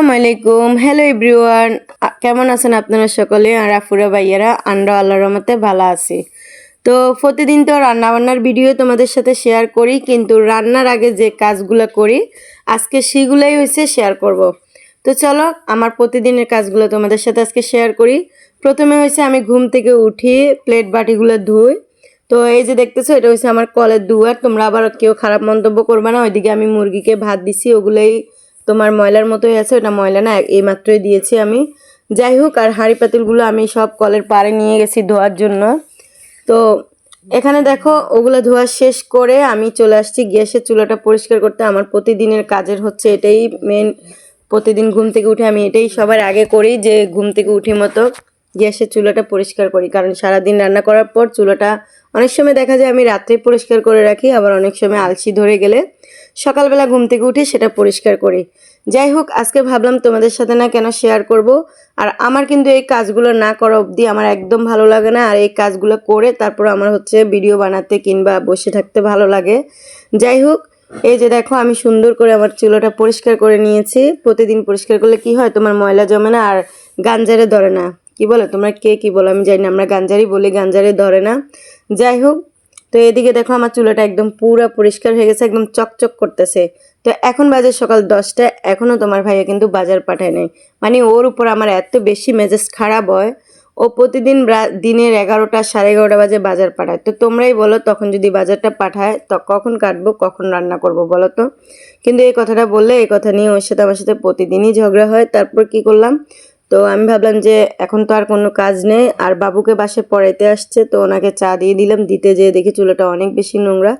আসসালামু আলাইকুম hello everyone কেমন আছেন আপনারা সকলে? আর আফুরা ভাইয়ারা, আমরা আল্লাহর রহমতে ভালো আছি। তো প্রতিদিন তো রান্নাবান্নার ভিডিও তোমাদের সাথে শেয়ার করি, কিন্তু রান্নার আগে যে কাজগুলো করি, আজকে সেগুলাই হয়েছে শেয়ার করব। তো চলো, আমার প্রতিদিনের কাজগুলো তোমাদের সাথে আজকে শেয়ার করি। প্রথমে হয়েছে আমি ঘুম থেকে উঠি প্লেট বাটিগুলো ধুই। তো এই যে দেখতেছো, এটা হচ্ছে আমার কলের দুয়ার। তোমরা আবার কেউ খারাপ মন্তব্য করবে না। ওইদিকে আমি মুরগিকে ভাত দিছি, ওগুলোই তোমার ময়লার মতোই আছে, ওটা ময়লা না এই মাত্রই দিয়েছি আমি। যাই হোক, আর হাঁড়ি পাতিলগুলো আমি সব কলের পাড়ে নিয়ে গেছি ধোয়ার জন্য। তো এখানে দেখো, ওগুলো ধোয়া শেষ করে আমি চলে আসছি গ্যাসের চুলাটা পরিষ্কার করতে। আমার প্রতিদিনের কাজের হচ্ছে এটাই মেন প্রতিদিন ঘুম থেকে উঠে আমি এটাই সবার আগে করি যে ঘুম থেকে উঠি মতো। গ্যাসের চুলাটা পরিষ্কার করি। কারণ সারাদিন রান্না করার পর চুলাটা, অনেক সময় দেখা যায় আমি রাত্রে পরিষ্কার করে রাখি, আবার অনেক সময় আলসি ধরে গেলে সকালবেলা ঘুম থেকে উঠে সেটা পরিষ্কার করি। যাই হোক, আজকে ভাবলাম তোমাদের সাথে না কেন শেয়ার করব। আর আমার কিন্তু এই কাজগুলো না করা অবধি আমার একদম ভালো লাগে না। আর এই কাজগুলো করে তারপর আমার হচ্ছে ভিডিও বানাতে কিংবা বসে থাকতে ভালো লাগে। যাই হোক, এই যে দেখো আমি সুন্দর করে আমার চুলোটা পরিষ্কার করে নিয়েছি। প্রতিদিন পরিষ্কার করলে কি হয়? তোমার ময়লা জমে না আর গাঞ্জারে ধরে না। কি বলে, তোমরা কে কি বলো, আমি জানি না, আমরা গাঞ্জারি বলি, গাঞ্জারি ধরে না। যাই হোক, তো এদিকে দেখো আমার চুলাটা একদম পুরো পরিষ্কার হয়ে গেছে, একদম চকচক করতেছে। তো এখন বাজে সকাল দশটা এখনও তোমার ভাইয়া কিন্তু বাজার পাঠায় নাই। মানে ওর উপর আমার এত বেশি মেজাজ খারাপ হয়, ও প্রতিদিন দিনের এগারোটা সাড়ে এগারোটা বাজে বাজার পাঠায়। তো তোমরাই বলো, তখন যদি বাজারটা পাঠায়, তো কখন কাটবো, কখন রান্না করব বলো তো? কিন্তু এই কথাটা বললে, এই কথা নিয়ে ওর সাথে, আমার সাথে প্রতিদিনই ঝগড়া হয়। তারপর কি করলাম তো আমি ভাবলাম যে এখন তো আর কোনো কাজ নেই, আর বাবুকে বাসে পড়াইতে আসছে, তো ওনাকে চা দিয়ে দিলাম, দিতে যেয়ে দেখি চুলাটা অনেক বেশি নোংরা।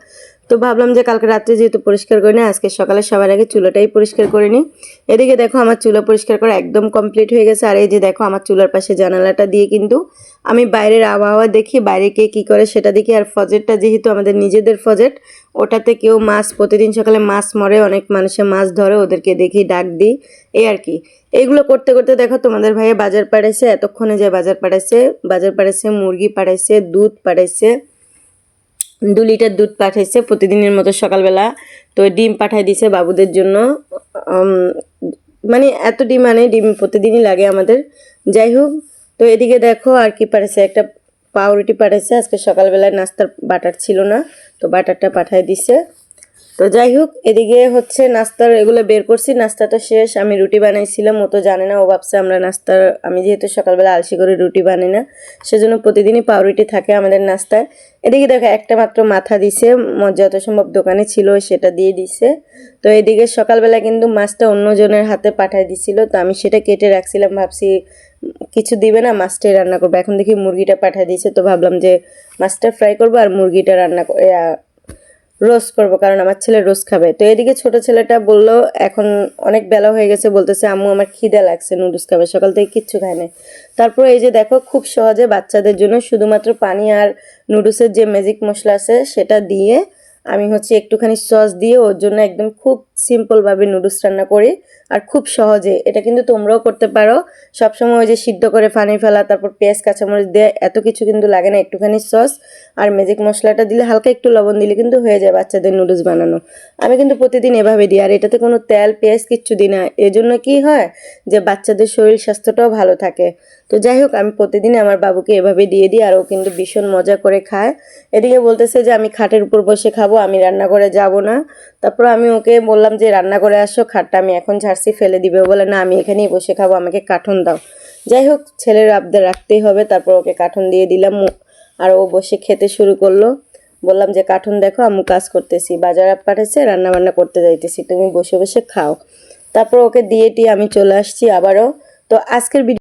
তো ভাবলাম যে কালকে রাত্রে যেহেতু পরিষ্কার করি না, আজকে সকালে সবার আগে চুলাটাই পরিষ্কার করে নিই। এদিকে দেখো আমার চুলা পরিষ্কার করা একদম কমপ্লিট হয়ে গেছে, আর এই যে দেখো আমার চুলার পাশে জানালাটা দিয়ে কিন্তু আমি বাইরের আবহাওয়া দেখি, বাইরে কে কী করে সেটা দেখি, আর ফজেটটা যেহেতু আমাদের নিজেদের ফজেট, ওটাতে কেউ মাছ, প্রতিদিন সকালে মাছ মরে, অনেক মানুষে মাছ ধরে, ওদেরকে দেখি ডাক দিই, এই আর কি। এইগুলো করতে করতে দেখো তোমাদের ভাইয়া বাজার পাঠাইছে এতক্ষণে যে বাজার পাঠাইছে বাজার পাঠাইছে মুরগি পাঠাইছে দুধ পাঠাইছে দু লিটার দুধ পাঠাইছে প্রতিদিনের মতো সকালবেলা। তো ডিম পাঠাই দিছে বাবুদের জন্য। মানে এত ডিম আনে, ডিম প্রতিদিনই লাগে আমাদের। যাই হোক, তো এদিকে দেখো আর কি পাঠাইছে। একটা পাউরুটি পাঠাইছে। আজকে সকালবেলায় নাস্তার বাটার ছিল না, তো বাটারটা পাঠাই দিছে। তো যাই হোক, এদিকে হচ্ছে নাস্তার এগুলো বের করছি। নাস্তাটা শেষ, আমি রুটি বানাইছিলাম, ও তো জানে না, ও ভাবছে আমরা নাস্তার, আমি যেহেতু সকালবেলা আলসি করে রুটি বানাই না, সেজন্য প্রতিদিনই পাউরুটি থাকে আমাদের নাস্তায়। এদিকে দেখো, একটা মাত্র মাথা দিছে যত সম্ভব দোকানে ছিল, সেটা দিয়ে দিছে। তো এদিকে সকালবেলা কিন্তু মাছটা অন্যজনের হাতে পাঠাই দিছিল, তো আমি সেটা কেটে রাখছিলাম, ভাবছি কিছু দিবে না, মাছটাই রান্না করব। এখন দেখি মুরগিটা পাঠিয়ে দিয়েছে তো ভাবলাম যে মাছটা ফ্রাই করব আর মুরগিটা রান্না রোস্ট করব, কারণ আমার ছেলে রোস্ট খাবে। তো এদিকে ছোট ছেলেটা বলল, এখন অনেক বেলা হয়ে গেছে, বলতেছে, আম্মু, আমার খিদে লাগছে, নুডলস খাবে, সকাল থেকে কিচ্ছু খায় না তারপর এই যে দেখো, খুব সহজে বাচ্চাদের জন্য শুধুমাত্র পানি আর নুডলসের যে ম্যাজিক মশলা আছে, সেটা দিয়ে আমি হচ্ছে একটুখানি সস দিয়ে ওর জন্য একদম খুব সিম্পলভাবে নুডলস রান্না করি। আর খুব সহজে। এটা কিন্তু তোমরাও করতে পারো। সবসময় ওই যে সিদ্ধ করে ফানি ফেলা, তারপর পেঁয়াজ, কাঁচামরিচ দিয়ে এত কিছু কিন্তু লাগে না, একটুখানি সস আর ম্যাজিক মশলাটা দিলে হালকা একটু লবণ দিলে কিন্তু হয়ে যায় বাচ্চাদের নুডলস বানানো। আমি কিন্তু প্রতিদিন এভাবে দিই আর এটাতে কোনো তেল, পেঁয়াজ কিচ্ছু দিই না। এজন্য কি হয় যে বাচ্চাদের শরীর স্বাস্থ্যটাও ভালো থাকে। তো যাই হোক, আমি প্রতিদিন আমার বাবুকে এভাবে দিয়ে দিই আর ও কিন্তু ভীষণ মজা করে খায়। এদিকে বলতেছে যে আমি খাটের উপর বসে খাব, আমি রান্না করে যাব না। তারপর আমি ওকে বললাম যে রান্না করে আসো, খাটটা আমি এখন ঝাড়সি ফেলে দিবে। বলে, না, আমি এখানেই বসে খাব, আমাকে কাঠন দাও। যাই হোক, ছেলের আবদার রাখতেই হবে। তারপর ওকে কাঠন দিয়ে দিলাম। আর ও বসে খেতে শুরু করল। বললাম যে কাঠন দেখো আমি কাজ করতেছি। বাজার পাঠাচ্ছে রান্না বান্না করতে যাইতেছি। তুমি বসে বসে খাও। তারপর ওকে দিয়ে টিয়ে আমি চলে আসছি আবারও। তো আজকের